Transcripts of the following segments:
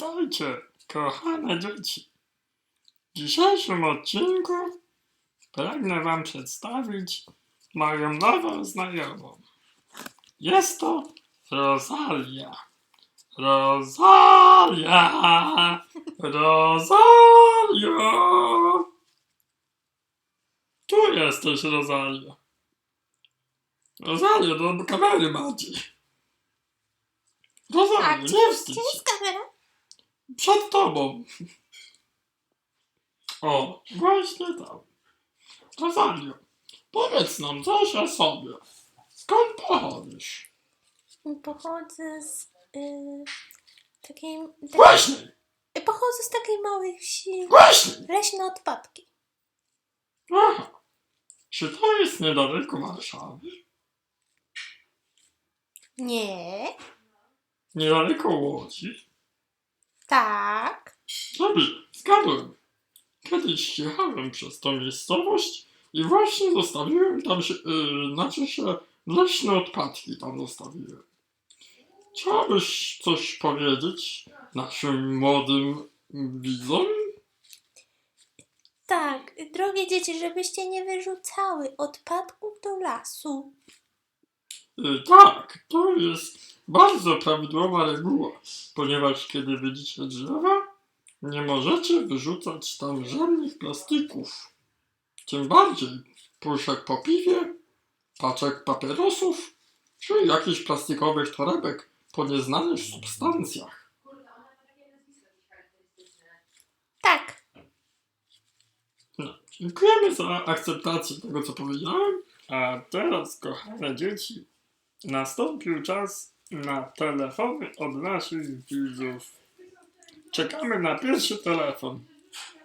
Witajcie, kochane dzieci. W dzisiejszym odcinku pragnę Wam przedstawić moją nową znajomą. Jest to Rosalia. Rosalia! Rosalio! Tu jesteś, Rosalio. Rosalio, do kamery bardziej. A Rosalio, gdzie, nie wstydź gdzie jest kamera? Przed tobą. O, właśnie tam. Rosalio, powiedz nam coś o sobie. Skąd pochodzisz? Pochodzę z y, takiej... takiej Głośniej! pochodzę z takiej małej wsi. Głośniej! Leśne odpadki. Aha. Czy to jest niedaleko Warszawy? Nie. Niedaleko Łodzi? Tak. Dobrze, zgadłem. Kiedyś jechałem przez tą miejscowość i właśnie zostawiłem tam się, yy, znaczy się leśne odpadki tam zostawiłem. Chciałbyś coś powiedzieć naszym młodym widzom? Tak, drogie dzieci, żebyście nie wyrzucały odpadków do lasu. Yy, tak, to jest bardzo prawidłowa reguła, ponieważ kiedy widzicie drzewa, nie możecie wyrzucać tam żadnych plastików. Tym bardziej puszek po piwie, paczek papierosów, czy jakichś plastikowych torebek po nieznanych substancjach. Tak. No, dziękujemy za akceptację tego, co powiedziałem. A teraz, kochane dzieci, nastąpił czas na telefony od naszych widzów. Czekamy na pierwszy telefon.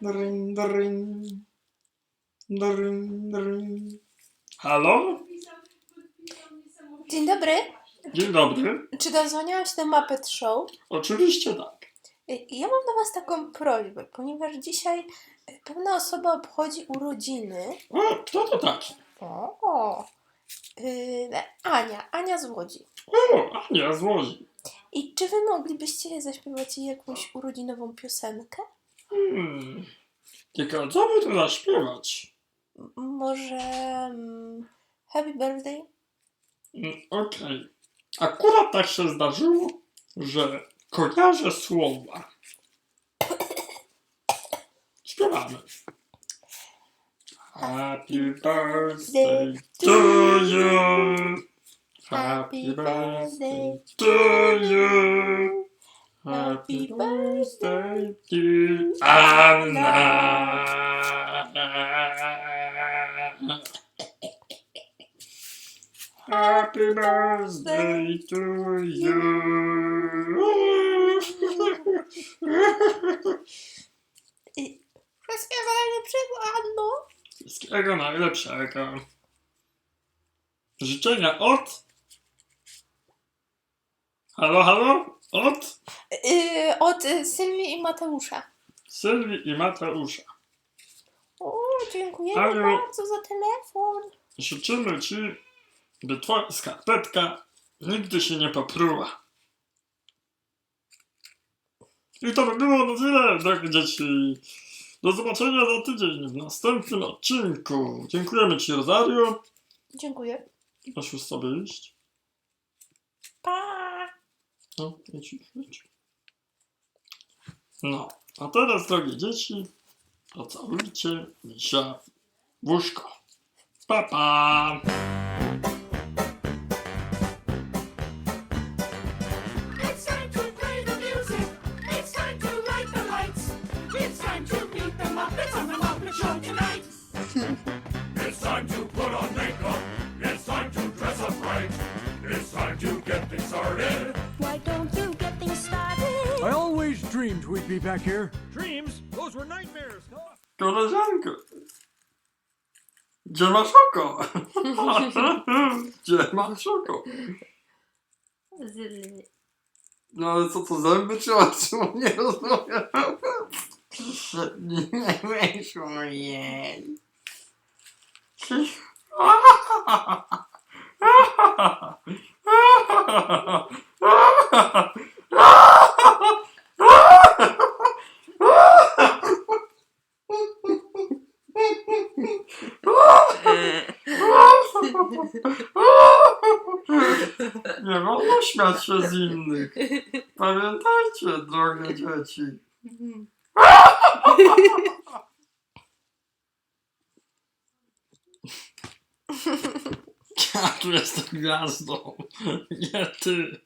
Dring, dring. Dring, dring. Halo? Dzień dobry. Dzień dobry. Czy dodzwoniłam się do Muppet Show? Oczywiście tak. Y, Ja mam do Was taką prośbę, ponieważ dzisiaj y, pewna osoba obchodzi urodziny. O, kto to taki? O, yy, Ania, Ania z Łodzi. O, Ania z Łodzi. I czy Wy moglibyście zaśpiewać jej jakąś urodzinową piosenkę? Hmm. Tylko co by tu zaśpiewać? M- Może mm, Happy Birthday? Mm, Okej. Akurat tak się zdarzyło, że kojarzę słowa. Śpiewamy. Happy birthday to you. Happy birthday to you. Happy birthday to Anna. Happy birthday to you. Wszystkiego najlepszego, Anno! Wszystkiego najlepszego. Życzenia od. Halo, halo? Od Yy, od y, Sylwii i Mateusza. Sylwii i Mateusza. O, dziękujemy Ale- bardzo za telefon. Życzymy Ci, by Twoja skarpetka nigdy się nie popruła. I to by było na tyle, drogie dzieci. Do zobaczenia za tydzień w następnym odcinku. Dziękujemy Ci, Rosario. Dziękuję. Masz już sobie iść? Pa! No, idź, idź. No, a teraz, drogie dzieci, pocałujcie misia w łóżko. Pa, pa! Started. Why don't you get things started? I always dreamed we'd be back here. Dreams? Those were nightmares. Koleżanko, gdzie masz oko? gdzie masz oko? No ale co to zęby czy oczy? Nie rozumiem. Nie wyszło jej. Nie wolno śmiać się z innych. Pamiętajcie, drogie dzieci. Ja tu jestem gwiazdą, nie ty.